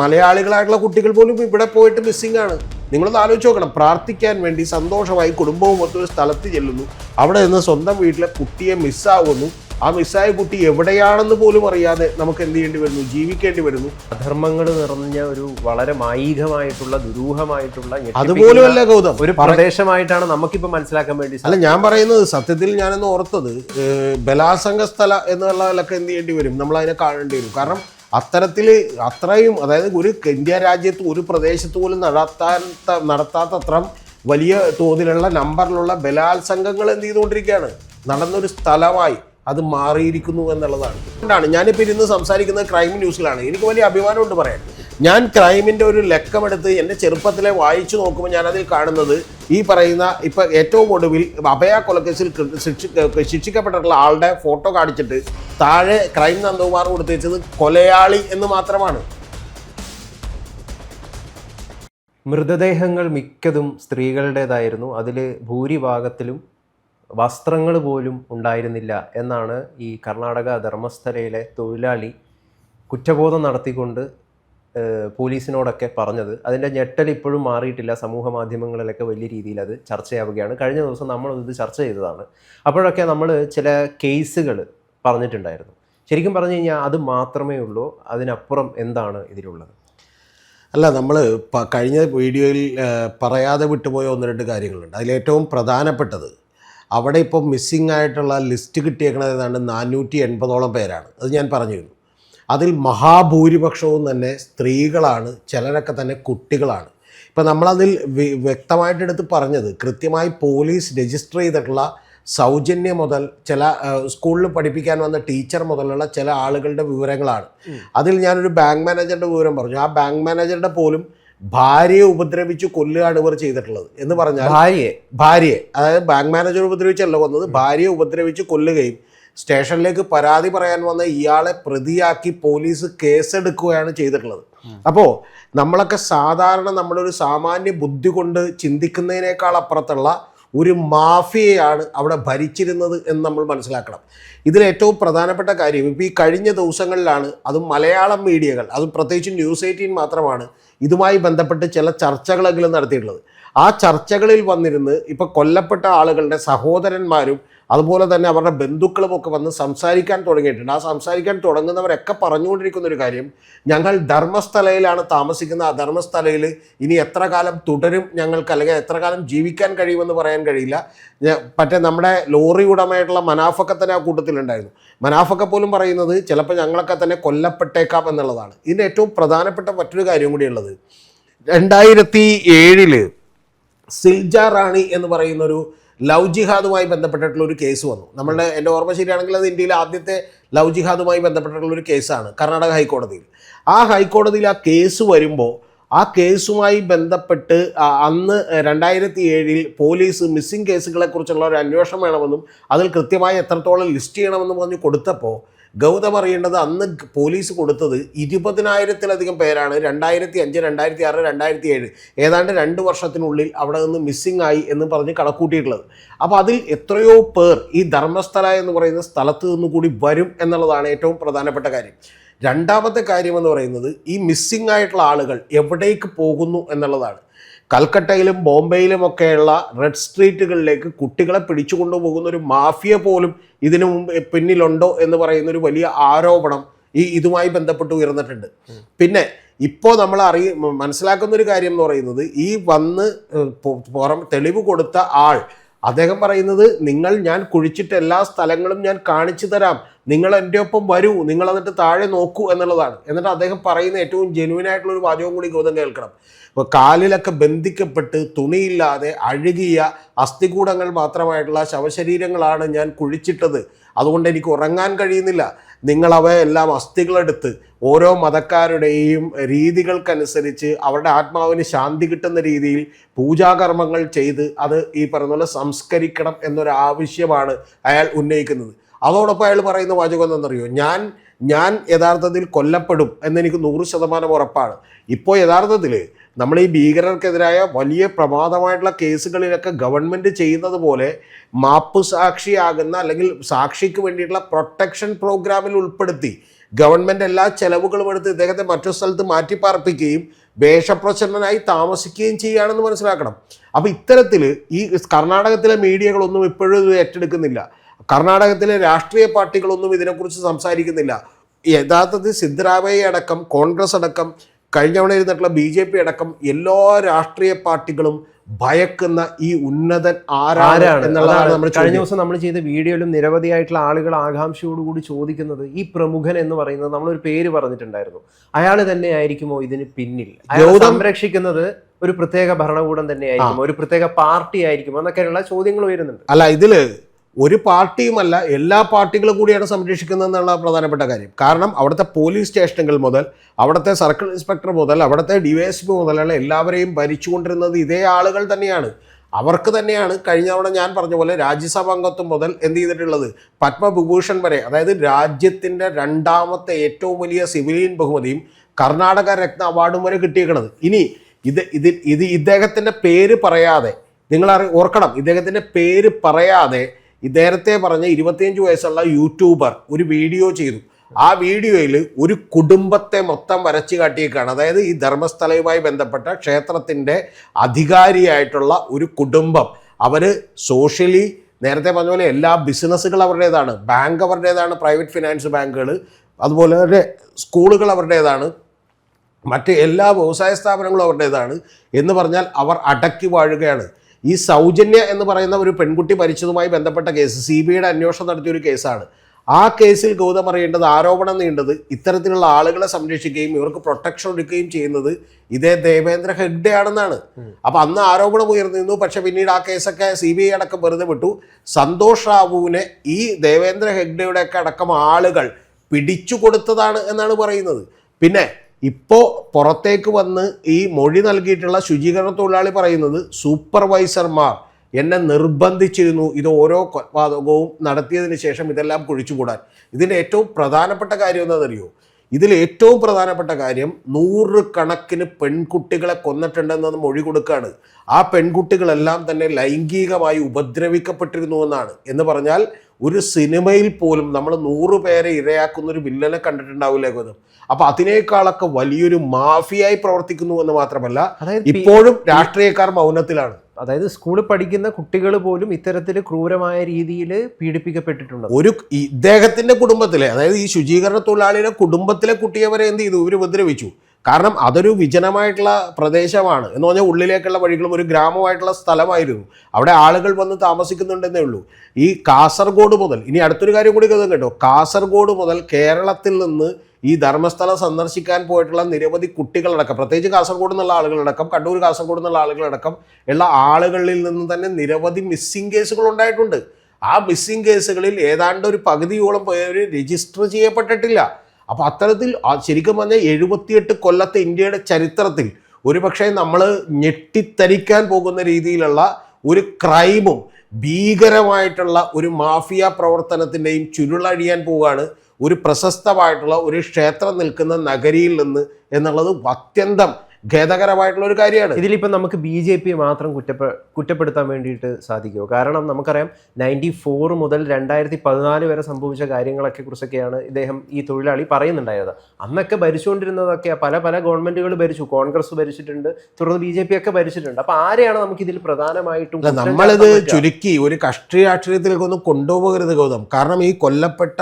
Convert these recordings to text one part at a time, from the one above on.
മലയാളികളായിട്ടുള്ള കുട്ടികൾ പോലും ഇവിടെ പോയിട്ട് മിസ്സിംഗ് ആണ്. നിങ്ങളൊന്ന് ആലോചിച്ച് നോക്കണം. പ്രാർത്ഥിക്കാൻ വേണ്ടി സന്തോഷമായി കുടുംബവും ഒത്തൊരു സ്ഥലത്ത് ചെല്ലുന്നു. അവിടെ നിന്ന് സ്വന്തം വീട്ടിലെ കുട്ടിയെ മിസ്സാവുന്നു ആ മിസ്സായ കുട്ടി എവിടെയാണെന്ന് പോലും അറിയാതെ നമുക്ക് എന്ത് ചെയ്യേണ്ടി വരുന്നു? ജീവിക്കേണ്ടി വരുന്നു. അധർമ്മങ്ങൾ നിറഞ്ഞ ഒരു വളരെ മായികമായിട്ടുള്ള ദുരൂഹമായിട്ടുള്ള അതുപോലെയല്ല ഗൗതം. ഒരു പ്രദേശമായിട്ടാണ് നമുക്കിപ്പോൾ മനസ്സിലാക്കാൻ വേണ്ടി അല്ല ഞാൻ പറയുന്നത് സത്യത്തിൽ ഞാനൊന്ന് ഓർത്തത് ബലാസംഗ സ്ഥല എന്നുള്ളതിലൊക്കെ എന്ത് ചെയ്യേണ്ടി വരും? നമ്മൾ അതിനെ കാണേണ്ടി വരും. കാരണം അത്തരത്തിൽ അത്രയും അതായത് ഒരു ഇന്ത്യ രാജ്യത്ത് ഒരു പ്രദേശത്ത് പോലും നടത്താൻ നടത്താത്തത്രം വലിയ തോതിലുള്ള നമ്പറിലുള്ള ബലാത്സംഗങ്ങൾ എന്ത് ചെയ്തുകൊണ്ടിരിക്കുകയാണ്. നടന്നൊരു സ്ഥലമായി അത് മാറിയിരിക്കുന്നു എന്നുള്ളതാണ്. അതുകൊണ്ടാണ് ഞാനിപ്പോൾ ഇരുന്ന് സംസാരിക്കുന്നത് ക്രൈം ന്യൂസിലാണ്. എനിക്ക് വലിയ അഭിമാനമുണ്ട് പറയാൻ. ഞാൻ ക്രൈമിന്റെ ഒരു ലക്കമെടുത്ത് എന്റെ ചെറുപ്പത്തിലെ വായിച്ചു നോക്കുമ്പോൾ ഞാനതിൽ കാണുന്നത് ഈ പറയുന്ന ഇപ്പം ഏറ്റവും ഒടുവിൽ അഭയ കൊലക്കേസിൽ ശിക്ഷി- ശിക്ഷിക്കപ്പെട്ടിട്ടുള്ള ആളുടെ ഫോട്ടോ കാണിച്ചിട്ട് താഴെ ക്രൈം നന്ദകുമാർ കൊടുത്തു വെച്ചത് കൊലയാളി എന്ന് മാത്രമാണ്. മൃതദേഹങ്ങൾ മിക്കതും സ്ത്രീകളുടേതായിരുന്നു. അതിൽ ഭൂരിഭാഗത്തിലും വസ്ത്രങ്ങൾ പോലും ഉണ്ടായിരുന്നില്ല എന്നാണ് ഈ കർണാടക ധർമ്മസ്ഥലയിലെ തൊഴിലാളി കുറ്റബോധം നടത്തിക്കൊണ്ട് പോലീസിനോടൊക്കെ പറഞ്ഞത്. അതിന്റെ ഞെട്ടൽ ഇപ്പോഴും മാറിയിട്ടില്ല. സമൂഹ മാധ്യമങ്ങളിലൊക്കെ വലിയ രീതിയിൽ അത് ചർച്ചയാവുകയാണ്. കഴിഞ്ഞ ദിവസം നമ്മൾ ഇത് ചർച്ച ചെയ്തതാണ്. അപ്പോഴൊക്കെ നമ്മൾ ചില കേസുകൾ പറഞ്ഞിട്ടുണ്ടായിരുന്നു. ശരിക്കും പറഞ്ഞു കഴിഞ്ഞാൽ അത് മാത്രമേ ഉള്ളൂ. അതിനപ്പുറം എന്താണ് ഇതിലുള്ളത്? അല്ല നമ്മൾ കഴിഞ്ഞ വീഡിയോയിൽ പറയാതെ വിട്ടുപോയ ഒന്ന് രണ്ട് കാര്യങ്ങളുണ്ട്. അതിലേറ്റവും പ്രധാനപ്പെട്ടത് അവിടെ ഇപ്പോൾ മിസ്സിംഗ് ആയിട്ടുള്ള ലിസ്റ്റ് കിട്ടിയേക്കുന്നത് ഏതാണ്ട് നാനൂറ്റി എൺപതോളം പേരാണ്. അത് ഞാൻ പറഞ്ഞിരുന്നു. അതിൽ മഹാഭൂരിപക്ഷവും തന്നെ സ്ത്രീകളാണ് ചിലരൊക്കെ തന്നെ കുട്ടികളാണ്. ഇപ്പം നമ്മളതിൽ വി- വ്യക്തമായിട്ടെടുത്ത് പറഞ്ഞത് കൃത്യമായി പോലീസ് രജിസ്റ്റർ ചെയ്തിട്ടുള്ള സൗജന്യം മുതൽ ചില സ്കൂളിൽ പഠിപ്പിക്കാൻ വന്ന ടീച്ചർ മുതലുള്ള ചില ആളുകളുടെ വിവരങ്ങളാണ്. അതിൽ ഞാനൊരു ബാങ്ക് മാനേജറുടെ വിവരം പറഞ്ഞു. ആ ബാങ്ക് മാനേജറുടെ പോലും ഭാര്യയെ ഉപദ്രവിച്ച് കൊല്ലുകയാണ് ഇവർ ചെയ്തിട്ടുള്ളത് എന്ന് പറഞ്ഞാൽ ഭാര്യയെ? ഭാര്യയെ. അതായത് ബാങ്ക് മാനേജർ ഉപദ്രവിച്ചല്ല വന്നത് ഭാര്യയെ ഉപദ്രവിച്ച് കൊല്ലുകയും സ്റ്റേഷനിലേക്ക് പരാതി പറയാൻ വന്ന ഇയാളെ പ്രതിയാക്കി പോലീസ് കേസെടുക്കുകയാണ് ചെയ്തിട്ടുള്ളത്. അപ്പോൾ നമ്മളൊക്കെ സാധാരണ നമ്മളൊരു സാമാന്യ ബുദ്ധി കൊണ്ട് ചിന്തിക്കുന്നതിനേക്കാൾ അപ്പുറത്തുള്ള ഒരു മാഫിയയാണ് അവിടെ ഭരിച്ചിരുന്നത് എന്ന് നമ്മൾ മനസ്സിലാക്കണം. ഇതിലേറ്റവും പ്രധാനപ്പെട്ട കാര്യം ഇപ്പോൾ ഈ കഴിഞ്ഞ ദിവസങ്ങളിലാണ് അതും മലയാളം മീഡിയകൾ അത് പ്രത്യേകിച്ച് ന്യൂസ് എയ്റ്റീൻ മാത്രമാണ് ഇതുമായി ബന്ധപ്പെട്ട് ചില ചർച്ചകളെങ്കിലും നടത്തിയിട്ടുള്ളത്. ആ ചർച്ചകളിൽ വന്നിരുന്ന് ഇപ്പോൾ കൊല്ലപ്പെട്ട ആളുകളുടെ സഹോദരന്മാരും അതുപോലെ തന്നെ അവരുടെ ബന്ധുക്കളും ഒക്കെ വന്ന് സംസാരിക്കാൻ തുടങ്ങിയിട്ടുണ്ട്. ആ സംസാരിക്കാൻ തുടങ്ങുന്നവരൊക്കെ പറഞ്ഞുകൊണ്ടിരിക്കുന്ന ഒരു കാര്യം ഞങ്ങൾ ധർമ്മസ്ഥലയിലാണ് താമസിക്കുന്ന ആ ധർമ്മസ്ഥലയിൽ ഇനി എത്ര കാലം തുടരും ഞങ്ങൾക്ക് അല്ലെങ്കിൽ എത്ര കാലം ജീവിക്കാൻ കഴിയുമെന്ന് പറയാൻ കഴിയില്ല. മറ്റേ നമ്മുടെ ലോറി ഉടമയായിട്ടുള്ള മനാഫൊക്കെ തന്നെ ആ കൂട്ടത്തിലുണ്ടായിരുന്നു. മനാഫൊക്കെ പോലും പറയുന്നത് ചിലപ്പോൾ ഞങ്ങളൊക്കെ തന്നെ കൊല്ലപ്പെട്ടേക്കാം എന്നുള്ളതാണ്. ഇതിന്റെ ഏറ്റവും പ്രധാനപ്പെട്ട മറ്റൊരു കാര്യം കൂടിയുള്ളത് രണ്ടായിരത്തി ഏഴിൽ സിൽജ റാണി എന്ന് പറയുന്ന ഒരു ലവ് ജിഹാദുമായി ബന്ധപ്പെട്ടിട്ടുള്ള ഒരു കേസ് വന്നു. നമ്മളുടെ എന്റെ ഓർമ്മ ശരിയാണെങ്കിൽ അത് ഇന്ത്യയിലെ ആദ്യത്തെ ലവ് ജിഹാദുമായി ബന്ധപ്പെട്ടിട്ടുള്ള ഒരു കേസാണ് കർണാടക ഹൈക്കോടതിയിൽ. ആ ഹൈക്കോടതിയിൽ ആ കേസ് വരുമ്പോൾ ആ കേസുമായി ബന്ധപ്പെട്ട് അന്ന് രണ്ടായിരത്തി ഏഴിൽ പോലീസ് മിസ്സിംഗ് കേസുകളെക്കുറിച്ചുള്ള ഒരു അന്വേഷണം വേണമെന്നും അതിൽ കൃത്യമായി എത്രത്തോളം ലിസ്റ്റ് ചെയ്യണമെന്നും പറഞ്ഞ് കൊടുത്തപ്പോൾ ഗൗതം അറിയേണ്ടത് അന്ന് പോലീസ് കൊടുത്തത് ഇരുപതിനായിരത്തിലധികം പേരാണ്. രണ്ടായിരത്തി അഞ്ച് രണ്ടായിരത്തി ആറ് രണ്ടായിരത്തി ഏഴ് ഏതാണ്ട് രണ്ട് വർഷത്തിനുള്ളിൽ അവിടെ നിന്ന് മിസ്സിംഗ് ആയി എന്ന് പറഞ്ഞ് കണക്കൂട്ടിയിട്ടുള്ളത്. അപ്പോൾ അതിൽ എത്രയോ പേർ ഈ ധർമ്മസ്ഥല എന്ന് പറയുന്ന സ്ഥലത്ത് നിന്ന് കൂടി വരും എന്നുള്ളതാണ് ഏറ്റവും പ്രധാനപ്പെട്ട കാര്യം. രണ്ടാമത്തെ കാര്യം എന്ന് പറയുന്നത് ഈ മിസ്സിംഗ് ആയിട്ടുള്ള ആളുകൾ എവിടേക്ക് പോകുന്നു എന്നുള്ളതാണ്. കൽക്കട്ടയിലും ബോംബെയിലും ഒക്കെയുള്ള റെഡ് സ്ട്രീറ്റുകളിലേക്ക് കുട്ടികളെ പിടിച്ചു കൊണ്ടുപോകുന്ന ഒരു മാഫിയ പോലും ഇതിനു മുമ്പ് പിന്നിലുണ്ടോ എന്ന് പറയുന്ന ഒരു വലിയ ആരോപണം ഈ ഇതുമായി ബന്ധപ്പെട്ട് ഉയർന്നിട്ടുണ്ട്. പിന്നെ ഇപ്പോൾ നമ്മൾ അറിയ മനസ്സിലാക്കുന്ന ഒരു കാര്യം എന്ന് പറയുന്നത് ഈ വന്ന് പുറം തെളിവ് കൊടുത്ത ആൾ അദ്ദേഹം പറയുന്നത് നിങ്ങൾ ഞാൻ കുഴിച്ചിട്ട് എല്ലാ സ്ഥലങ്ങളും ഞാൻ കാണിച്ചു തരാം. നിങ്ങൾ എന്റെ ഒപ്പം വരൂ. നിങ്ങൾ എന്നിട്ട് താഴെ നോക്കൂ എന്നുള്ളതാണ്. എന്നിട്ട് അദ്ദേഹം പറയുന്ന ഏറ്റവും ജെനുവിൻ ആയിട്ടുള്ള ഒരു വാചകം കൂടി ഗൗതം കേൾക്കണം. ഇപ്പോൾ കാലിലൊക്കെ ബന്ധിക്കപ്പെട്ട് തുണിയില്ലാതെ അഴുകിയ അസ്ഥികൂടങ്ങൾ മാത്രമായിട്ടുള്ള ശവശരീരങ്ങളാണ് ഞാൻ കുഴിച്ചിട്ടത്. അതുകൊണ്ട് എനിക്ക് ഉറങ്ങാൻ കഴിയുന്നില്ല. നിങ്ങൾ അവയെല്ലാം അസ്ഥികളെടുത്ത് ഓരോ മതക്കാരുടെയും രീതികൾക്കനുസരിച്ച് അവരുടെ ആത്മാവിന് ശാന്തി കിട്ടുന്ന രീതിയിൽ പൂജാകർമ്മങ്ങൾ ചെയ്ത് അത് ഈ പറയുന്ന പോലെ സംസ്കരിക്കണം എന്നൊരു ആവശ്യമാണ് അയാൾ ഉന്നയിക്കുന്നത്. അതോടൊപ്പം അയാൾ പറയുന്ന വാചകം എന്താണെന്നറിയോ? ഞാൻ ഞാൻ യഥാർത്ഥത്തിൽ കൊല്ലപ്പെടും എന്നെനിക്ക് നൂറ് ശതമാനം ഉറപ്പാണ്. ഇപ്പോൾ യഥാർത്ഥത്തിൽ നമ്മൾ ഈ ഭീകരർക്കെതിരായ വലിയ പ്രമാദമായിട്ടുള്ള കേസുകളിലൊക്കെ ഗവൺമെന്റ് ചെയ്യുന്നത് പോലെ മാപ്പ് സാക്ഷിയാകുന്ന അല്ലെങ്കിൽ സാക്ഷിക്ക് വേണ്ടിയിട്ടുള്ള പ്രൊട്ടക്ഷൻ പ്രോഗ്രാമിൽ ഉൾപ്പെടുത്തി ഗവൺമെന്റ് എല്ലാ ചെലവുകളും എടുത്ത് ഇദ്ദേഹത്തെ മറ്റു സ്ഥലത്ത് മാറ്റിപ്പാർപ്പിക്കുകയും വേഷപ്രച്ഛന്നനായി താമസിക്കുകയും ചെയ്യുകയാണെന്ന് മനസ്സിലാക്കണം. അപ്പോൾ ഇത്തരത്തിൽ ഈ കർണാടകത്തിലെ മീഡിയകളൊന്നും ഇപ്പോഴും ഇത് ഏറ്റെടുക്കുന്നില്ല. കർണാടകത്തിലെ രാഷ്ട്രീയ പാർട്ടികളൊന്നും ഇതിനെക്കുറിച്ച് സംസാരിക്കുന്നില്ല. യഥാർത്ഥത്തിൽ സിദ്ധരാമയ്യ അടക്കം കോൺഗ്രസ് അടക്കം കഴിഞ്ഞ തവണ ഇരുന്നിട്ടുള്ള ബി ജെ പി അടക്കം എല്ലാ രാഷ്ട്രീയ പാർട്ടികളും ഭയക്കുന്ന ഈ ഉന്നതൻ ആരാണ് എന്നുള്ളതാണ് നമ്മൾ കഴിഞ്ഞ ദിവസം നമ്മൾ ചെയ്ത വീഡിയോയിലും നിരവധിയായിട്ടുള്ള ആളുകൾ ആകാംക്ഷയോടുകൂടി ചോദിക്കുന്നത് ഈ പ്രമുഖൻ എന്ന് പറയുന്നത് നമ്മളൊരു പേര് പറഞ്ഞിട്ടുണ്ടായിരുന്നു. അയാൾ തന്നെ ആയിരിക്കുമോ ഇതിന് പിന്നിൽ? സംരക്ഷിക്കുന്നത് ഒരു പ്രത്യേക ഭരണകൂടം തന്നെയായിരിക്കും ഒരു പ്രത്യേക പാർട്ടി ആയിരിക്കും എന്നൊക്കെയുള്ള ചോദ്യങ്ങൾ ഉയരുന്നുണ്ട്. അല്ല ഇതിൽ ഒരു പാർട്ടിയുമല്ല എല്ലാ പാർട്ടികളും കൂടിയാണ് സംരക്ഷിക്കുന്നത് എന്നുള്ള പ്രധാനപ്പെട്ട കാര്യം. കാരണം അവിടുത്തെ പോലീസ് സ്റ്റേഷനുകൾ മുതൽ അവിടുത്തെ സർക്കിൾ ഇൻസ്പെക്ടർ മുതൽ അവിടുത്തെ ഡിവൈഎസ്പി മുതലുള്ള എല്ലാവരെയും ഭരിച്ചുകൊണ്ടിരുന്നത് ഇതേ ആളുകൾ തന്നെയാണ്. അവർക്ക് തന്നെയാണ് കഴിഞ്ഞ തവണ ഞാൻ പറഞ്ഞ പോലെ രാജ്യസഭാ അംഗത്വം മുതൽ എന്ത് ചെയ്തിട്ടുള്ളത്? പത്മവിഭൂഷൺ വരെ അതായത് രാജ്യത്തിന്റെ രണ്ടാമത്തെ ഏറ്റവും വലിയ സിവിലിയൻ ബഹുമതിയും കർണാടക രത്ന അവാർഡും വരെ കിട്ടിയേക്കണത്. ഇനി ഇത് ഇത് ഇത് ഇദ്ദേഹത്തിന്റെ പേര് പറയാതെ നിങ്ങൾ ഓർക്കണം ഇദ്ദേഹത്തിന്റെ പേര് പറയാതെ നേരത്തെ പറഞ്ഞ ഇരുപത്തിയഞ്ച് വയസ്സുള്ള യൂട്യൂബർ ഒരു വീഡിയോ ചെയ്തു. ആ വീഡിയോയിൽ ഒരു കുടുംബത്തെ മൊത്തം വരച്ചു കാട്ടിയേക്കാണ്. അതായത് ഈ ധർമ്മസ്ഥലയുമായി ബന്ധപ്പെട്ട ക്ഷേത്രത്തിന്റെ അധികാരിയായിട്ടുള്ള ഒരു കുടുംബം. അവർ സോഷ്യലി നേരത്തെ പറഞ്ഞ പോലെ എല്ലാ ബിസിനസ്സുകൾ അവരുടേതാണ്. ബാങ്ക് അവരുടേതാണ് പ്രൈവറ്റ് ഫിനാൻസ് ബാങ്കുകൾ അതുപോലെ തന്നെ സ്കൂളുകൾ അവരുടേതാണ് മറ്റ് എല്ലാ വ്യവസായ സ്ഥാപനങ്ങളും അവരുടേതാണ് എന്ന് പറഞ്ഞാൽ അവർ അടക്കി വാഴുകയാണ്. ഈ സൗജന്യ എന്ന് പറയുന്ന ഒരു പെൺകുട്ടി മരിച്ചതുമായി ബന്ധപ്പെട്ട കേസ് സി ബി ഐയുടെ അന്വേഷണം നടത്തിയ ഒരു കേസാണ്. ആ കേസിൽ ഗൗതം അറിയേണ്ടത് ആരോപണം നീണ്ടത് ഇത്തരത്തിലുള്ള ആളുകളെ സംരക്ഷിക്കുകയും ഇവർക്ക് പ്രൊട്ടക്ഷൻ എടുക്കുകയും ചെയ്യുന്നത് ഇതേ ദേവേന്ദ്ര ഹെഗ്ഡെ ആണെന്നാണ് അപ്പൊ അന്ന് ആരോപണം ഉയർന്നിരുന്നു. പക്ഷെ പിന്നീട് ആ കേസൊക്കെ സി ബി ഐ അടക്കം വെറുതെ വിട്ടു. സന്തോഷ് റാവുവിനെ ഈ ദേവേന്ദ്ര ഹെഗ്ഡെയുടെ ഒക്കെ അടക്കം ആളുകൾ പിടിച്ചു കൊടുത്തതാണ് എന്നാണ് പറയുന്നത്. പിന്നെ ഇപ്പോൾ പുറത്തേക്ക് വന്ന് ഈ മൊഴി നൽകിയിട്ടുള്ള ശുചീകരണ തൊഴിലാളി പറയുന്നത് സൂപ്പർവൈസർമാർ എന്നെ നിർബന്ധിച്ചിരുന്നു. ഇത് ഓരോ കൊലപാതകവും നടത്തിയതിന് ശേഷം ഇതെല്ലാം കുഴിച്ചുകൂടാൻ. ഇതിന്റെ ഏറ്റവും പ്രധാനപ്പെട്ട കാര്യം എന്താണെന്നറിയോ? ഇതിൽ ഏറ്റവും പ്രധാനപ്പെട്ട കാര്യം നൂറ് കണക്കിന് പെൺകുട്ടികളെ കൊന്നിട്ടുണ്ടെന്നത് മൊഴി കൊടുക്കുകയാണ്. ആ പെൺകുട്ടികളെല്ലാം തന്നെ ലൈംഗികമായി ഉപദ്രവിക്കപ്പെട്ടിരുന്നു എന്നാണ്. എന്ന് പറഞ്ഞാൽ ഒരു സിനിമയിൽ പോലും നമ്മൾ നൂറ് പേരെ ഇരയാക്കുന്ന ഒരു വില്ലനെ കണ്ടിട്ടുണ്ടാവില്ലേ ഗോതം. അപ്പൊ അതിനേക്കാളൊക്കെ വലിയൊരു മാഫിയായി പ്രവർത്തിക്കുന്നു എന്ന് മാത്രമല്ല ഇപ്പോഴും രാഷ്ട്രീയക്കാർ മൗനത്തിലാണ്. അതായത് സ്കൂളിൽ പഠിക്കുന്ന കുട്ടികൾ പോലും ഇത്തരത്തിൽ ക്രൂരമായ രീതിയിൽ പീഡിപ്പിക്കപ്പെട്ടിട്ടുണ്ട്. ഒരു ഇദ്ദേഹത്തിന്റെ കുടുംബത്തിലെ അതായത് ഈ ശുചീകരണ തൊഴിലാളിയുടെ കുടുംബത്തിലെ കുട്ടിയെ വരെ എന്ത് ചെയ്തു? ഇവർ ഉപദ്രവിച്ചു. കാരണം അതൊരു വിജനമായിട്ടുള്ള പ്രദേശമാണ്. എന്ന് പറഞ്ഞാൽ ഉള്ളിലേക്കുള്ള വഴികളും ഒരു ഗ്രാമമായിട്ടുള്ള സ്ഥലമായിരുന്നു. അവിടെ ആളുകൾ വന്ന് താമസിക്കുന്നുണ്ടെന്നേ ഉള്ളൂ. ഈ കാസർഗോഡ് മുതൽ ഇനി അടുത്തൊരു കാര്യം കൂടി കേട്ടോ. കാസർഗോഡ് മുതൽ കേരളത്തിൽ നിന്ന് ഈ ധർമ്മസ്ഥലം സന്ദർശിക്കാൻ പോയിട്ടുള്ള നിരവധി കുട്ടികളടക്കം പ്രത്യേകിച്ച് കാസർഗോഡ് നിന്നുള്ള ആളുകളടക്കം കണ്ണൂർ കാസർഗോഡ് നിന്നുള്ള ആളുകളടക്കം ഉള്ള ആളുകളിൽ നിന്ന് തന്നെ നിരവധി മിസ്സിംഗ് കേസുകൾ ഉണ്ടായിട്ടുണ്ട്. ആ മിസ്സിംഗ് കേസുകളിൽ ഏതാണ്ട് ഒരു പകുതിയോളം പേര് രജിസ്റ്റർ ചെയ്യപ്പെട്ടിട്ടില്ല. അപ്പോൾ അത്തരത്തിൽ ശരിക്കും പറഞ്ഞാൽ എഴുപത്തിയെട്ട് കൊല്ലത്തെ ഇന്ത്യയുടെ ചരിത്രത്തിൽ ഒരുപക്ഷെ നമ്മൾ ഞെട്ടിത്തരിക്കാൻ പോകുന്ന രീതിയിലുള്ള ഒരു ക്രൈമും ഭീകരമായിട്ടുള്ള ഒരു മാഫിയ പ്രവർത്തനത്തിന്റെയും ചുരുളഴിയാൻ പോവുകയാണ്. ഒരു പ്രശസ്തമായിട്ടുള്ള ഒരു ക്ഷേത്രം നിൽക്കുന്ന നഗരിയിൽ നിന്ന് എന്നുള്ളത് അത്യന്തം ഖേദകരമായിട്ടുള്ള ഒരു കാര്യമാണ്. ഇതിലിപ്പോൾ നമുക്ക് ബി ജെ പി മാത്രം കുറ്റപ്പെ കുറ്റപ്പെടുത്താൻ വേണ്ടിയിട്ട് സാധിക്കുമോ കാരണം നമുക്കറിയാം നയന്റി ഫോർ മുതൽ രണ്ടായിരത്തി പതിനാല് വരെ സംഭവിച്ച കാര്യങ്ങളൊക്കെ കുറിച്ചൊക്കെയാണ് ഇദ്ദേഹം ഈ തൊഴിലാളി പറയുന്നുണ്ടായത്. അന്നൊക്കെ ഭരിച്ചുകൊണ്ടിരുന്നതൊക്കെ പല പല ഗവൺമെന്റുകൾ ഭരിച്ചു. കോൺഗ്രസ് ഭരിച്ചിട്ടുണ്ട് തുടർന്ന് ബി ജെ പി ഒക്കെ ഭരിച്ചിട്ടുണ്ട്. അപ്പൊ ആരെയാണ് നമുക്ക് ഇതിൽ പ്രധാനമായിട്ടും നമ്മളിത് ചുരുക്കി ഒരു കഷ്ട്രീയ രാഷ്ട്രീയത്തിലേക്കൊന്നും കൊണ്ടുപോകരുത് ഗൗതം. കാരണം ഈ കൊല്ലപ്പെട്ട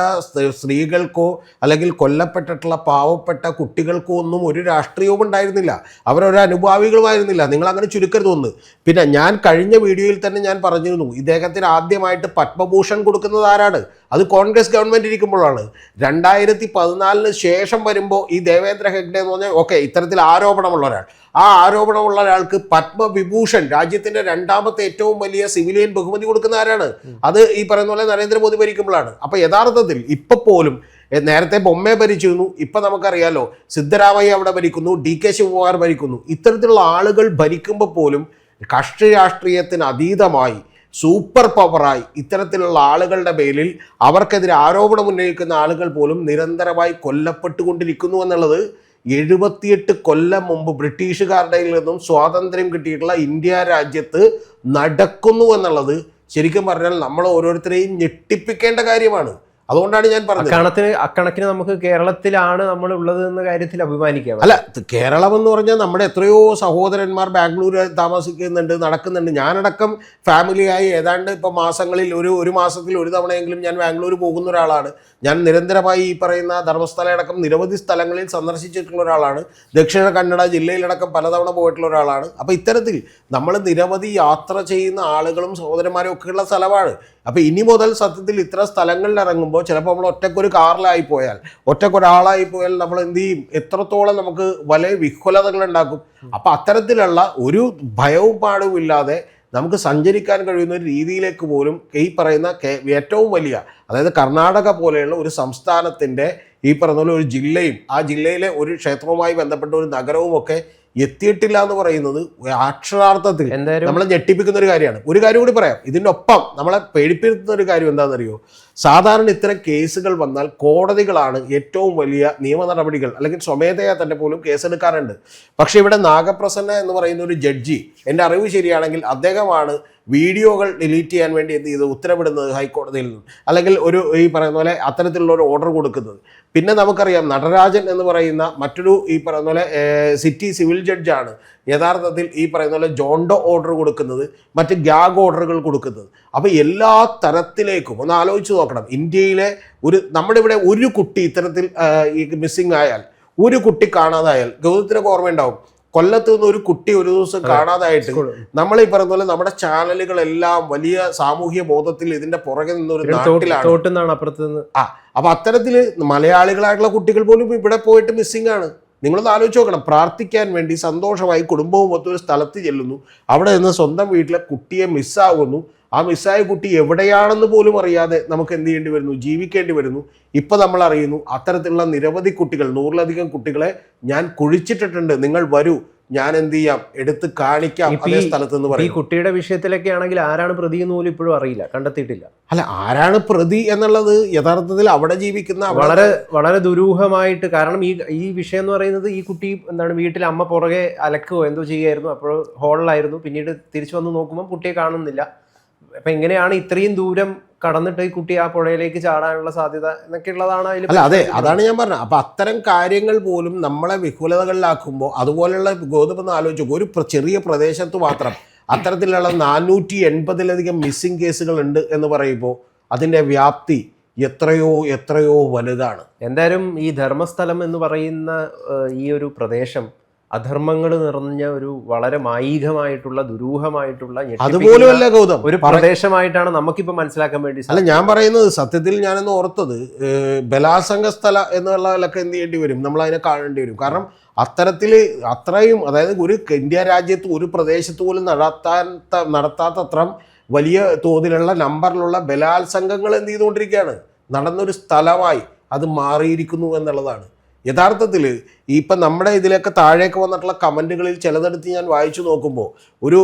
സ്ത്രീകൾക്കോ അല്ലെങ്കിൽ കൊല്ലപ്പെട്ടിട്ടുള്ള പാവപ്പെട്ട കുട്ടികൾക്കോ ഒന്നും ഒരു രാഷ്ട്രീയവും ഉണ്ടായിരുന്നില്ല അവരൊരു അനുഭാവികളുമായിരുന്നില്ല. നിങ്ങൾ അങ്ങനെ ചുരുക്കരുത് ഒന്ന്. പിന്നെ ഞാൻ കഴിഞ്ഞ വീഡിയോയിൽ തന്നെ ഞാൻ പറഞ്ഞിരുന്നു ഇദ്ദേഹത്തിന് ആദ്യമായിട്ട് പത്മഭൂഷൺ കൊടുക്കുന്നത് ആരാണ്? അത് കോൺഗ്രസ് ഗവൺമെന്റ് ഇരിക്കുമ്പോഴാണ്. രണ്ടായിരത്തി പതിനാലിന് ശേഷം വരുമ്പോൾ ഈ ദേവേന്ദ്ര ഹെഗ്ഡെ എന്ന് പറഞ്ഞാൽ ഓക്കെ ഇത്തരത്തിൽ ആരോപണമുള്ള ഒരാൾ ആ ആരോപണമുള്ള ഒരാൾക്ക് പത്മവിഭൂഷൺ രാജ്യത്തിന്റെ രണ്ടാമത്തെ ഏറ്റവും വലിയ സിവിലിയൻ ബഹുമതി കൊടുക്കുന്ന ആരാണ്? അത് ഈ പറയുന്ന പോലെ നരേന്ദ്രമോദി ഭരിക്കുമ്പോഴാണ്. അപ്പൊ യഥാർത്ഥത്തിൽ ഇപ്പോൾ പോലും നേരത്തെ ബൊമ്മയെ ഭരിച്ചിരുന്നു. ഇപ്പം നമുക്കറിയാലോ സിദ്ധരാമയ്യ അവിടെ ഭരിക്കുന്നു ഡി കെ ശിവകുമാർ ഭരിക്കുന്നു. ഇത്തരത്തിലുള്ള ആളുകൾ ഭരിക്കുമ്പോൾ പോലും കക്ഷി രാഷ്ട്രീയത്തിന് അതീതമായി സൂപ്പർ പവറായി ഇത്തരത്തിലുള്ള ആളുകളുടെ പേരിൽ അവർക്കെതിരെ ആരോപണം ഉന്നയിക്കുന്ന ആളുകൾ പോലും നിരന്തരമായി കൊല്ലപ്പെട്ടുകൊണ്ടിരിക്കുന്നു എന്നുള്ളത് എഴുപത്തിയെട്ട് കൊല്ലം മുമ്പ് ബ്രിട്ടീഷുകാരുടെ നിന്നും സ്വാതന്ത്ര്യം കിട്ടിയിട്ടുള്ള ഇന്ത്യ രാജ്യത്ത് നടക്കുന്നു എന്നുള്ളത് ശരിക്കും പറഞ്ഞാൽ നമ്മൾ ഓരോരുത്തരെയും ഞെട്ടിപ്പിക്കേണ്ട കാര്യമാണ്. അതുകൊണ്ടാണ് ഞാൻ പറഞ്ഞത്. കണത്തിന് അക്കണക്കിന് നമുക്ക് കേരളത്തിലാണ് നമ്മൾ ഉള്ളത് എന്ന കാര്യത്തിൽ അഭിമാനിക്കാം അല്ല കേരളം എന്ന് പറഞ്ഞാൽ നമ്മുടെ എത്രയോ സഹോദരന്മാർ ബാംഗ്ലൂരിൽ താമസിക്കുന്നുണ്ട് നടക്കുന്നുണ്ട്. ഞാനടക്കം ഫാമിലിയായി ഏതാണ്ട് ഇപ്പം മാസങ്ങളിൽ ഒരു ഒരു മാസത്തിൽ ഒരു തവണയെങ്കിലും ഞാൻ ബാംഗ്ലൂർ പോകുന്ന ഒരാളാണ്. ഞാൻ നിരന്തരമായി ഈ പറയുന്ന ധർമ്മസ്ഥല അടക്കം നിരവധി സ്ഥലങ്ങളിൽ സന്ദർശിച്ചിട്ടുള്ള ഒരാളാണ്. ദക്ഷിണ കന്നഡ ജില്ലയിലടക്കം പലതവണ പോയിട്ടുള്ള ഒരാളാണ്. അപ്പോൾ ഇത്തരത്തിൽ നമ്മൾ നിരവധി യാത്ര ചെയ്യുന്ന ആളുകളും സഹോദരന്മാരും ഒക്കെയുള്ള സ്ഥലമാണ്. അപ്പോൾ ഇനി മുതൽ സത്യത്തിൽ ഇത്ര സ്ഥലങ്ങളിൽ ഇറങ്ങുമ്പോൾ ചിലപ്പോൾ നമ്മൾ ഒറ്റക്കൊരു കാറിലായി പോയാൽ ഒറ്റക്കൊരാളായി പോയാൽ നമ്മൾ എന്ത് ചെയ്യും? എത്രത്തോളം നമുക്ക് വലിയ വിഹ്വലതകൾ ഉണ്ടാക്കും? അപ്പം അത്തരത്തിലുള്ള ഒരു ഭയവും പാടും ഇല്ലാതെ നമുക്ക് സഞ്ചരിക്കാൻ കഴിയുന്ന ഒരു രീതിയിലേക്ക് പോലും ഈ പറയുന്ന ഏറ്റവും വലിയ അതായത് കർണാടക പോലെയുള്ള ഒരു സംസ്ഥാനത്തിന്റെ ഈ പറഞ്ഞ പോലെ ഒരു ജില്ലയും ആ ജില്ലയിലെ ഒരു ക്ഷേത്രവുമായി ബന്ധപ്പെട്ട ഒരു നഗരവും ഒക്കെ എത്തിയിട്ടില്ല എന്ന് പറയുന്നത് അക്ഷരാർത്ഥത്തിൽ. നമ്മളെ ഞെട്ടിപ്പിക്കുന്ന ഒരു കാര്യമാണ്. ഒരു കാര്യം കൂടി പറയാം. ഇതിന്റെ ഒപ്പം നമ്മളെ പേടിപ്പിക്കുന്ന ഒരു കാര്യം എന്താണെന്നറിയോ? സാധാരണ ഇത്തരം കേസുകൾ വന്നാൽ കോടതികളാണ് ഏറ്റവും വലിയ നിയമ നടപടികൾ അല്ലെങ്കിൽ സ്വമേധയാ തന്നെ പോലും കേസെടുക്കാറുണ്ട്. പക്ഷേ ഇവിടെ നാഗപ്രസന്ന എന്ന് പറയുന്ന ഒരു ജഡ്ജി എന്റെ അറിവ് ശരിയാണെങ്കിൽ അദ്ദേഹമാണ് വീഡിയോകൾ ഡിലീറ്റ് ചെയ്യാൻ വേണ്ടി എന്ത് ചെയ്ത് ഉത്തരവിടുന്നത് ഹൈക്കോടതിയിൽ നിന്ന്. അല്ലെങ്കിൽ ഒരു ഈ പറയുന്ന പോലെ അത്തരത്തിലുള്ള ഒരു ഓർഡർ കൊടുക്കുന്നത്. പിന്നെ നമുക്കറിയാം നടരാജൻ എന്ന് പറയുന്ന മറ്റൊരു ഈ പറയുന്ന പോലെ സിറ്റി സിവിൽ ജഡ്ജാണ് യഥാർത്ഥത്തിൽ ഈ പറയുന്ന പോലെ ജോണ്ടോ ഓർഡർ കൊടുക്കുന്നത് മറ്റ് ഗ്യാഗ് ഓർഡറുകൾ കൊടുക്കുന്നത്. അപ്പോൾ എല്ലാ തരത്തിലേക്കും ഒന്ന് ആലോചിച്ച് നോക്കണം. ഇന്ത്യയിലെ ഒരു നമ്മുടെ ഇവിടെ ഒരു കുട്ടി ഇത്തരത്തിൽ മിസ്സിങ് മിസ്സിംഗ് ആയാൽ ഒരു കുട്ടി കാണാതായാൽ ഗൗതത്തിനൊക്കെ ഓർമ്മയുണ്ടാവും കൊല്ലത്ത് നിന്ന് ഒരു കുട്ടി ഒരു ദിവസം കാണാതായിട്ട് നമ്മൾ ഈ പറയുന്ന പോലെ നമ്മുടെ ചാനലുകളെല്ലാം വലിയ സാമൂഹ്യ ബോധത്തിൽ ഇതിന്റെ പുറകെ നിന്ന് ഒരു നാട്ടിലാണ്. അപ്പുറത്ത് നിന്ന്. ആ അപ്പൊ അത്തരത്തിൽ മലയാളികളായിട്ടുള്ള കുട്ടികൾ പോലും ഇവിടെ പോയിട്ട് മിസ്സിംഗ് ആണ്. നിങ്ങളൊന്ന് ആലോചിച്ച് നോക്കണം. പ്രാർത്ഥിക്കാൻ വേണ്ടി സന്തോഷമായി കുടുംബവും മൊത്തം ഒരു സ്ഥലത്ത് ചെല്ലുന്നു. അവിടെ നിന്ന് സ്വന്തം വീട്ടിലെ കുട്ടിയെ മിസ്സാകുന്നു ആ മിസ്സായ കുട്ടി എവിടെയാണെന്ന് പോലും അറിയാതെ നമുക്ക് എന്ത് ചെയ്യേണ്ടി വരുന്നു? ജീവിക്കേണ്ടി വരുന്നു. ഇപ്പൊ നമ്മൾ അറിയുന്നു അത്തരത്തിലുള്ള നിരവധി കുട്ടികൾ നൂറിലധികം കുട്ടികളെ ഞാൻ കുഴിച്ചിട്ടിട്ടുണ്ട്. നിങ്ങൾ വരൂ. ഞാൻ എന്ത് ചെയ്യാം? എടുത്ത് കാണിക്കാം അതേ സ്ഥലത്ത് പറയും ഈ കുട്ടിയുടെ വിഷയത്തിലൊക്കെ ആണെങ്കിൽ ആരാണ് പ്രതി എന്ന് പോലും ഇപ്പോഴും അറിയില്ല. കണ്ടെത്തിയിട്ടില്ല. അല്ല ആരാണ് പ്രതി എന്നുള്ളത് യഥാർത്ഥത്തിൽ അവിടെ ജീവിക്കുന്ന വളരെ വളരെ ദുരൂഹമായിട്ട് കാരണം ഈ ഈ വിഷയം എന്ന് പറയുന്നത് ഈ കുട്ടി എന്താണ് വീട്ടിൽ അമ്മ പുറകെ അലക്കുകയോ എന്തോ ചെയ്യായിരുന്നു അപ്പോൾ ഹോളിലായിരുന്നു പിന്നീട് തിരിച്ചു വന്ന് നോക്കുമ്പോൾ കുട്ടിയെ കാണുന്നില്ല. അപ്പൊ എങ്ങനെയാണ് ഇത്രയും ദൂരം കടന്നിട്ട് ഈ കുട്ടി ആ പുഴയിലേക്ക് ചാടാനുള്ള സാധ്യത എന്നൊക്കെ ഉള്ളതാണ് അതിൽ അല്ല അതെ അതാണ് ഞാൻ പറഞ്ഞത്. അപ്പൊ അത്തരം കാര്യങ്ങൾ പോലും നമ്മളെ വിഹുലതകളിലാക്കുമ്പോൾ അതുപോലെയുള്ള ഗോതമ്പ് ആലോചിച്ചു ഒരു ചെറിയ പ്രദേശത്ത് മാത്രം അത്തരത്തിലുള്ള നാനൂറ്റി എൺപതിലധികം മിസ്സിംഗ് കേസുകൾ ഉണ്ട് എന്ന് പറയുമ്പോൾ അതിന്റെ വ്യാപ്തി എത്രയോ എത്രയോ വലുതാണ്. എന്തായാലും ഈ ധർമ്മസ്ഥലം എന്ന് പറയുന്ന ഈ ഒരു പ്രദേശം അധർമ്മങ്ങൾ നിറഞ്ഞ ഒരു വളരെ മായികമായിട്ടുള്ള ദുരൂഹമായിട്ടുള്ള അതുപോലെയല്ല ഗൗതം. ഒരു പ്രദേശമായിട്ടാണ് നമുക്കിപ്പോൾ മനസ്സിലാക്കാൻ വേണ്ടി അല്ല ഞാൻ പറയുന്നത് സത്യത്തിൽ ഞാനൊന്ന് ഓർത്തത് ബലാസംഗ സ്ഥല എന്നുള്ളതിലൊക്കെ എന്ത് ചെയ്യേണ്ടി വരും? നമ്മൾ അതിനെ കാണേണ്ടി വരും. കാരണം അത്തരത്തിൽ അത്രയും അതായത് ഒരു ഇന്ത്യ രാജ്യത്ത് ഒരു പ്രദേശത്ത് പോലും നടത്താൻ നടത്താത്തത്ര വലിയ തോതിലുള്ള നമ്പറിലുള്ള ബലാത്സംഗങ്ങൾ എന്ത് ചെയ്തുകൊണ്ടിരിക്കുകയാണ്. നടന്നൊരു സ്ഥലമായി അത് മാറിയിരിക്കുന്നു എന്നുള്ളതാണ്. യഥാർത്ഥത്തിൽ ഇപ്പം നമ്മുടെ ഇതിലൊക്കെ താഴേക്ക് വന്നിട്ടുള്ള കമന്റുകളിൽ ചിലതെടുത്ത് ഞാൻ വായിച്ചു നോക്കുമ്പോൾ ഒരു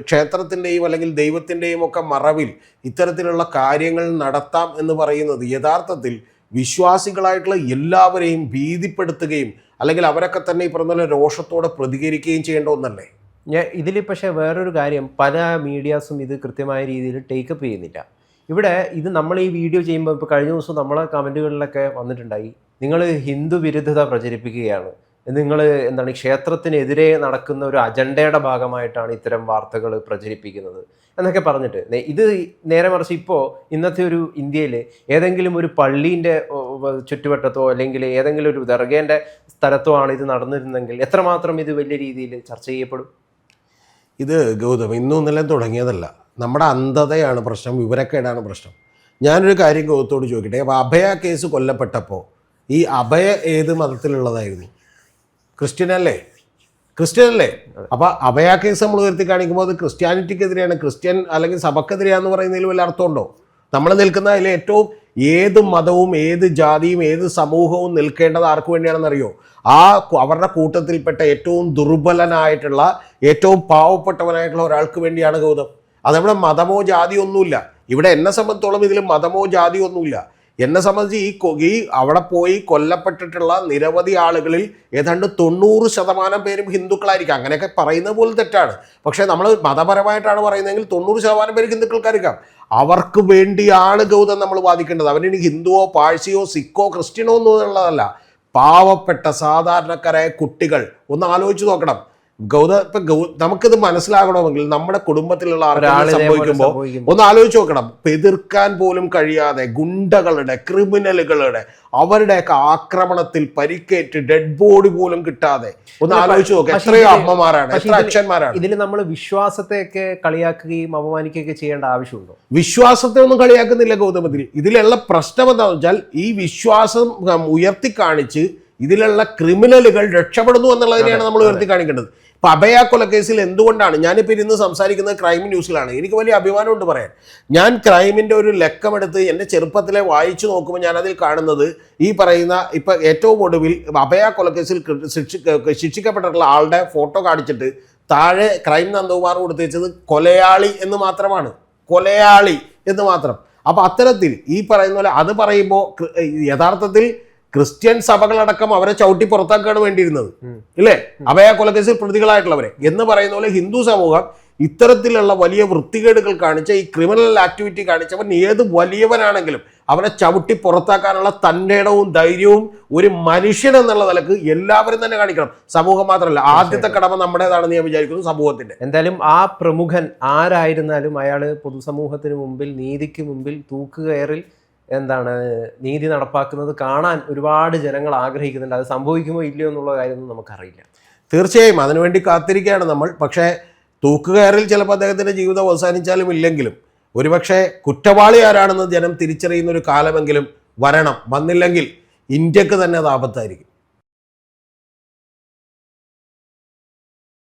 ക്ഷേത്രത്തിന്റെയും അല്ലെങ്കിൽ ദൈവത്തിന്റെയും ഒക്കെ മറവിൽ ഇത്തരത്തിലുള്ള കാര്യങ്ങൾ നടത്താം എന്ന് പറയുന്നത് യഥാർത്ഥത്തിൽ വിശ്വാസികളായിട്ടുള്ള എല്ലാവരെയും ഭീതിപ്പെടുത്തുകയും അല്ലെങ്കിൽ അവരൊക്കെ തന്നെ ഈ പറഞ്ഞ രോഷത്തോടെ പ്രതികരിക്കുകയും ചെയ്യേണ്ട ഒന്നല്ലേ? ഞാൻ ഇതിൽ പക്ഷേ വേറൊരു കാര്യം പല മീഡിയാസും ഇത് കൃത്യമായ രീതിയിൽ ടേക്കപ്പ് ചെയ്യുന്നില്ല. ഇവിടെ ഇത് നമ്മൾ ഈ വീഡിയോ ചെയ്യുമ്പോൾ ഇപ്പോൾ കഴിഞ്ഞ ദിവസം നമ്മളെ കമന്റുകളിലൊക്കെ വന്നിട്ടുണ്ടായി. നിങ്ങൾ ഹിന്ദു വിരുദ്ധത പ്രചരിപ്പിക്കുകയാണ്. നിങ്ങൾ എന്താണ് ക്ഷേത്രത്തിനെതിരെ നടക്കുന്ന ഒരു അജണ്ടയുടെ ഭാഗമായിട്ടാണ് ഇത്തരം വാർത്തകൾ പ്രചരിപ്പിക്കുന്നത് എന്നൊക്കെ പറഞ്ഞിട്ട്. ഇത് നേരെ മറിച്ച് ഇപ്പോൾ ഇന്നത്തെ ഒരു ഇന്ത്യയിൽ ഏതെങ്കിലും ഒരു പള്ളീന്റെ ചുറ്റുവട്ടത്തോ അല്ലെങ്കിൽ ഏതെങ്കിലും ഒരു ദർഗേന്റെ സ്ഥലത്തോ ആണ് ഇത് നടന്നിരുന്നെങ്കിൽ എത്രമാത്രം ഇത് വലിയ രീതിയിൽ ചർച്ച ചെയ്യപ്പെടും? ഇത് ഗൗതം ഇന്നും ഇന്നലെ തുടങ്ങിയതല്ല. നമ്മുടെ അന്ധതയാണ് പ്രശ്നം വിവരക്കേടാണ് പ്രശ്നം. ഞാനൊരു കാര്യം ഗൗതത്തോട് ചോദിക്കട്ടെ അപ്പോൾ അഭയ കേസ് കൊല്ലപ്പെട്ടപ്പോൾ ഈ അഭയ ഏത് മതത്തിലുള്ളതായിരുന്നു? ക്രിസ്ത്യൻ അല്ലേ ക്രിസ്ത്യൻ അല്ലേ അപ്പോൾ അഭയ കേസ് നമ്മൾ ഉയർത്തി കാണിക്കുമ്പോൾ അത് ക്രിസ്ത്യാനിറ്റിക്കെതിരെയാണ്. ക്രിസ്ത്യൻ അല്ലെങ്കിൽ സഭക്കെതിരെയാന്ന് പറയുന്നതിൽ വല്ല അർത്ഥമുണ്ടോ? നമ്മൾ നിൽക്കുന്ന അതിൽ ഏറ്റവും ഏത് മതവും ഏത് ജാതിയും ഏത് സമൂഹവും നിൽക്കേണ്ടത് ആർക്ക് വേണ്ടിയാണെന്നറിയോ? ആ അവരുടെ കൂട്ടത്തിൽപ്പെട്ട ഏറ്റവും ദുർബലനായിട്ടുള്ള ഏറ്റവും പാവപ്പെട്ടവനായിട്ടുള്ള ഒരാൾക്ക് വേണ്ടിയാണ് ഗൗതം. അതവിടെ മതമോ ജാതിയോ ഒന്നുമില്ല. ഇവിടെ എന്നെ സംബന്ധിച്ചോളം ഇതിൽ മതമോ ജാതിയോ ഒന്നുമില്ല. എന്നെ സംബന്ധിച്ച് ഈ ഈ അവിടെ പോയി കൊല്ലപ്പെട്ടിട്ടുള്ള നിരവധി ആളുകളിൽ ഏതാണ്ട് തൊണ്ണൂറ് ശതമാനം പേരും ഹിന്ദുക്കളായിരിക്കാം. അങ്ങനെയൊക്കെ പറയുന്നത് പോലും തെറ്റാണ്. പക്ഷേ നമ്മൾ മതപരമായിട്ടാണ് പറയുന്നതെങ്കിൽ തൊണ്ണൂറ് ശതമാനം പേര് ഹിന്ദുക്കൾക്കായിരിക്കാം. അവർക്ക് വേണ്ടിയാണ് ഗൗതം നമ്മൾ വാദിക്കേണ്ടത്. അവനിനി ഹിന്ദുവോ പാഴ്സിയോ സിക്കോ ക്രിസ്ത്യനോ എന്നുള്ളതല്ല പാവപ്പെട്ട സാധാരണക്കാരായ കുട്ടികൾ ഒന്ന് ആലോചിച്ച് നോക്കണം. ഗൗത ഇപ്പൊ ഗൗ നമുക്കിത് മനസ്സിലാകണമെങ്കിൽ നമ്മുടെ കുടുംബത്തിലുള്ള ഒരാൾ സംഭവിക്കുമ്പോൾ ഒന്ന് ആലോചിച്ച് നോക്കണം. എതിർക്കാൻ പോലും കഴിയാതെ ഗുണ്ടകളുടെ ക്രിമിനലുകളുടെ അവരുടെയൊക്കെ ആക്രമണത്തിൽ പരിക്കേറ്റ് ഡെഡ് ബോഡി പോലും കിട്ടാതെ ഒന്ന് ആലോചിച്ച് നോക്കുക പക്ഷേ എത്രയോ അമ്മമാരാണ് എത്ര അച്ഛന്മാരാണ്? ഇതിൽ നമ്മൾ വിശ്വാസത്തെയൊക്കെ കളിയാക്കുകയും അപമാനിക്കുകയൊക്കെ ചെയ്യേണ്ട ആവശ്യമുണ്ടോ? വിശ്വാസത്തെ ഒന്നും കളിയാക്കുന്നില്ല ഗൗതമത്തിൽ ഇതിലുള്ള പ്രശ്നം എന്താണെന്ന് വെച്ചാൽ ഈ വിശ്വാസം ഉയർത്തി കാണിച്ച് ഇതിലുള്ള ക്രിമിനലുകൾ രക്ഷപ്പെടുന്നു എന്നുള്ളതിനെയാണ് നമ്മൾ ഉയർത്തി കാണിക്കേണ്ടത്. കൊല കൊലക്കേസിൽ എന്തുകൊണ്ടാണ്? ഞാനിപ്പോൾ ഇരുന്ന് സംസാരിക്കുന്നത് ക്രൈം ന്യൂസിലാണ് എനിക്ക് വലിയ അഭിമാനമുണ്ട് പറയാൻ. ഞാൻ ക്രൈമിന്റെ ഒരു ലക്കമെടുത്ത് എന്റെ ചെറുപ്പത്തിലെ വായിച്ചു നോക്കുമ്പോൾ ഞാൻ അതിൽ കാണുന്നത് ഈ പറയുന്ന ഇപ്പം ഏറ്റവും ഒടുവിൽ അഭയ കൊലക്കേസിൽ കേസിൽ ശിക്ഷി ശിക്ഷിക്കപ്പെട്ടിട്ടുള്ള ആളുടെ ഫോട്ടോ കാണിച്ചിട്ട് താഴെ ക്രൈം നന്ദകുമാർ കൊടുത്തു വെച്ചത് കൊലയാളി എന്ന് മാത്രമാണ്. കൊലയാളി എന്ന് മാത്രം. അപ്പോൾ അത്തരത്തിൽ ഈ പറയുന്ന പോലെ അത് പറയുമ്പോൾ യഥാർത്ഥത്തിൽ ക്രിസ്ത്യൻ സഭകളടക്കം അവരെ ചവിട്ടി പുറത്താക്കാണ് വേണ്ടിയിരുന്നത്. ഇല്ലേ? അവയ കൊലക്കേസിൽ പ്രതികളായിട്ടുള്ളവരെ എന്ന് പറയുന്ന പോലെ ഹിന്ദു സമൂഹം ഇത്തരത്തിലുള്ള വലിയ വൃത്തികേടുകൾ കാണിച്ച ഈ ക്രിമിനൽ ആക്ടിവിറ്റി കാണിച്ചവൻ ഏത് വലിയവനാണെങ്കിലും അവരെ ചവിട്ടി പുറത്താക്കാനുള്ള തന്റെ ഇടവും ധൈര്യവും ഒരു മനുഷ്യൻ എന്നുള്ള നിലയ്ക്ക് എല്ലാവരും തന്നെ കാണിക്കണം. സമൂഹം മാത്രമല്ല ആദ്യത്തെ കടമ നമ്മുടേതാണെന്ന് ഞാൻ വിചാരിക്കുന്നു സമൂഹത്തിന്റെ എന്തായാലും ആ പ്രമുഖൻ ആരായിരുന്നാലും അയാൾ പൊതുസമൂഹത്തിന് മുമ്പിൽ നീതിക്ക് മുമ്പിൽ തൂക്കുകയറിൽ എന്താണ് നീതി നടപ്പാക്കുന്നത് കാണാൻ ഒരുപാട് ജനങ്ങൾ ആഗ്രഹിക്കുന്നുണ്ട്. അത് സംഭവിക്കുമോ ഇല്ലയോ എന്നുള്ള കാര്യമൊന്നും നമുക്കറിയില്ല. തീർച്ചയായും അതിനുവേണ്ടി കാത്തിരിക്കുകയാണ് നമ്മൾ. പക്ഷേ തൂക്കുകയറിൽ ചിലപ്പോൾ അദ്ദേഹത്തിന്റെ ജീവിതം അവസാനിച്ചാലും ഇല്ലെങ്കിലും ഒരുപക്ഷെ കുറ്റവാളി ആരാണെന്ന് ജനം തിരിച്ചറിയുന്ന ഒരു കാലമെങ്കിലും വരണം. വന്നില്ലെങ്കിൽ ഇന്ത്യയ്ക്ക് തന്നെ അത് ആപത്തായിരിക്കും.